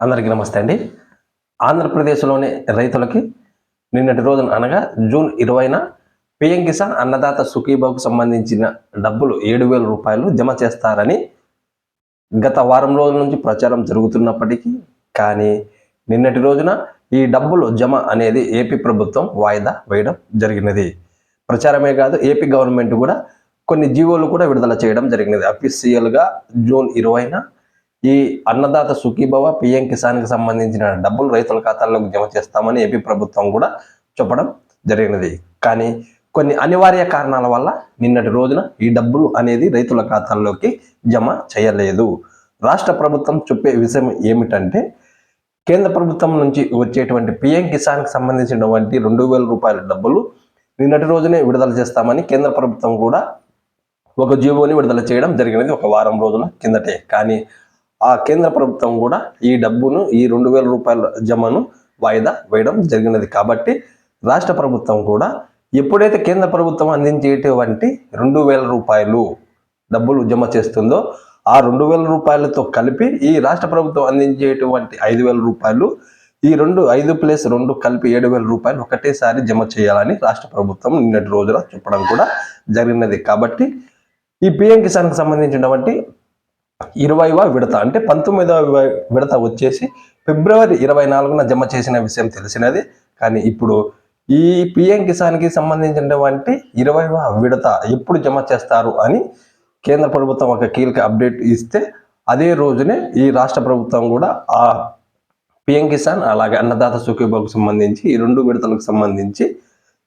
అందరికీ నమస్తే అండి. ఆంధ్రప్రదేశ్లోని రైతులకి నిన్నటి రోజున అనగా జూన్ ఇరవైన పిఎం కిసాన్ అన్నదాత సుఖీబాబుకు సంబంధించిన డబ్బులు ఏడు వేల రూపాయలు జమ చేస్తారని గత వారం రోజుల నుంచి ప్రచారం జరుగుతున్నప్పటికీ కానీ నిన్నటి రోజున ఈ డబ్బులు జమ అనేది ఏపీ ప్రభుత్వం వాయిదా వేయడం జరిగినది. ప్రచారమే కాదు ఏపీ గవర్నమెంట్ కూడా కొన్ని జీవోలు కూడా విడుదల చేయడం జరిగినది. అఫీషియల్గా జూన్ ఇరవైన ఈ అన్నదాత సుఖీభవ పిఎం కిసాన్కి సంబంధించిన డబ్బులు రైతుల ఖాతాల్లోకి జమ చేస్తామని ఏపీ ప్రభుత్వం కూడా చెప్పడం జరిగినది. కానీ కొన్ని అనివార్య కారణాల వల్ల నిన్నటి రోజున ఈ డబ్బులు అనేది రైతుల ఖాతాల్లోకి జమ చేయలేదు. రాష్ట్ర ప్రభుత్వం చెప్పే విషయం ఏమిటంటే కేంద్ర ప్రభుత్వం నుంచి వచ్చేటువంటి పిఎం కిసాన్కి సంబంధించినటువంటి రెండు వేల రూపాయల డబ్బులు నిన్నటి రోజునే విడుదల చేస్తామని కేంద్ర ప్రభుత్వం కూడా ఒక జీవోని విడుదల చేయడం జరిగినది ఒక వారం రోజుల కిందటే. కానీ ఆ కేంద్ర ప్రభుత్వం కూడా ఈ డబ్బును ఈ రెండు వేల రూపాయల జమను వాయిదా వేయడం జరిగినది. కాబట్టి రాష్ట్ర ప్రభుత్వం కూడా ఎప్పుడైతే కేంద్ర ప్రభుత్వం అందించేటువంటి రెండు వేల రూపాయలు డబ్బులు జమ చేస్తుందో ఆ రెండు వేల రూపాయలతో కలిపి ఈ రాష్ట్ర ప్రభుత్వం అందించేటువంటి ఐదు వేల రూపాయలు ఈ రెండు ఐదు ప్లస్ రెండు కలిపి ఏడు వేల రూపాయలు ఒకటేసారి జమ చేయాలని రాష్ట్ర ప్రభుత్వం నిన్నటి రోజున చెప్పడం కూడా జరిగినది. కాబట్టి ఈ పిఎం కిసాన్కి సంబంధించినటువంటి ఇరవైవ విడత అంటే పంతొమ్మిదవ విడత వచ్చేసి ఫిబ్రవరి ఇరవై నాలుగున జమ చేసిన విషయం తెలిసినది. కానీ ఇప్పుడు ఈ పిఎం కిసాన్కి సంబంధించినటువంటి ఇరవైవ విడత ఎప్పుడు జమ చేస్తారు అని కేంద్ర ప్రభుత్వం ఒక కీలక అప్డేట్ ఇస్తే అదే రోజునే ఈ రాష్ట్ర ప్రభుత్వం కూడా ఆ పిఎం కిసాన్ అలాగే అన్నదాత సుఖీబాబుకు సంబంధించి ఈ రెండు విడతలకు సంబంధించి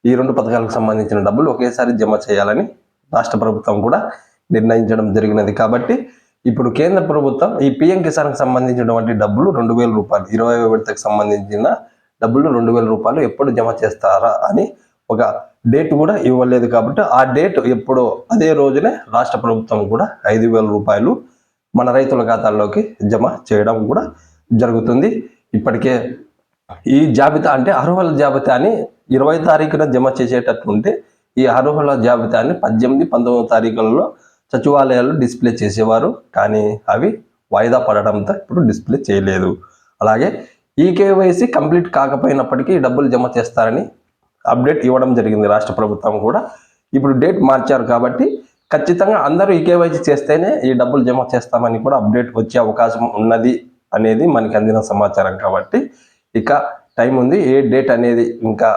ఈ రెండు పథకాలకు సంబంధించిన డబ్బులు ఒకేసారి జమ చేయాలని రాష్ట్ర ప్రభుత్వం కూడా నిర్ణయించడం జరిగినది. కాబట్టి ఇప్పుడు కేంద్ర ప్రభుత్వం ఈ పిఎం కిసాన్కి సంబంధించినటువంటి డబ్బులు రెండు వేల రూపాయలు ఇరవై విడతకు సంబంధించిన డబ్బులు రెండు వేల రూపాయలు ఎప్పుడు జమ చేస్తారా అని ఒక డేట్ కూడా ఇవ్వలేదు కాబట్టి ఆ డేట్ ఎప్పుడో అదే రోజునే రాష్ట్ర ప్రభుత్వం కూడా ఐదు వేల రూపాయలు మన రైతుల ఖాతాల్లోకి జమ చేయడం కూడా జరుగుతుంది. ఇప్పటికే ఈ జాబితా అంటే అర్హుల జాబితాని ఇరవై తారీఖున జమ చేసేటట్టుంటే ఈ అర్హుల జాబితాని పద్దెనిమిది పంతొమ్మిది తారీఖులలో సచివాలయాలు డిస్ప్లే చేసేవారు కానీ అవి వాయిదా పడడంతో ఇప్పుడు డిస్ప్లే చేయలేదు. అలాగే ఈ కేవైసీ కంప్లీట్ కాకపోయినప్పటికీ డబ్బులు జమ చేస్తారని అప్డేట్ ఇవ్వడం జరిగింది రాష్ట్ర ప్రభుత్వం కూడా. ఇప్పుడు డేట్ మార్చారు కాబట్టి ఖచ్చితంగా అందరూ ఈ కేవైసీ చేస్తేనే ఈ డబ్బులు జమ చేస్తామని కూడా అప్డేట్ వచ్చే అవకాశం ఉన్నది అనేది మనకి అందిన సమాచారం కాబట్టి ఇక టైం ఉంది. ఏ డేట్ అనేది ఇంకా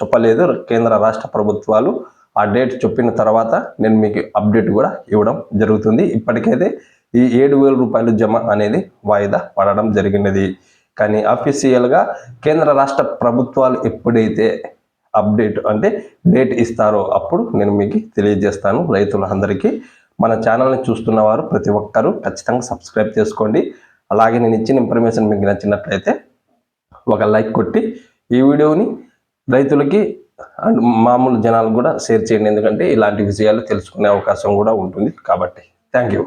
చెప్పలేదు. కేంద్ర రాష్ట్ర ప్రభుత్వాలు ఆ డేట్ చెప్పిన తర్వాత నేను మీకు అప్డేట్ కూడా ఇవ్వడం జరుగుతుంది. ఇప్పటికైతే ఈ ఏడు వేల రూపాయలు జమ అనేది వాయిదా పడడం జరిగినది. కానీ అఫీషియల్గా కేంద్ర రాష్ట్ర ప్రభుత్వాలు ఎప్పుడైతే అప్డేట్ అంటే డేట్ ఇస్తారో అప్పుడు నేను మీకు తెలియజేస్తాను రైతులందరికీ. మన ఛానల్ని చూస్తున్న వారు ప్రతి ఒక్కరూ ఖచ్చితంగా సబ్స్క్రైబ్ చేసుకోండి. అలాగే నేను ఇచ్చిన ఇన్ఫర్మేషన్ మీకు నచ్చినట్లయితే ఒక లైక్ కొట్టి ఈ వీడియోని రైతులకి అండ్ మామూలు జనాలు కూడా షేర్ చేయండి. ఎందుకంటే ఇలాంటి విషయాలు తెలుసుకునే అవకాశం కూడా ఉంటుంది. కాబట్టి థ్యాంక్ యూ.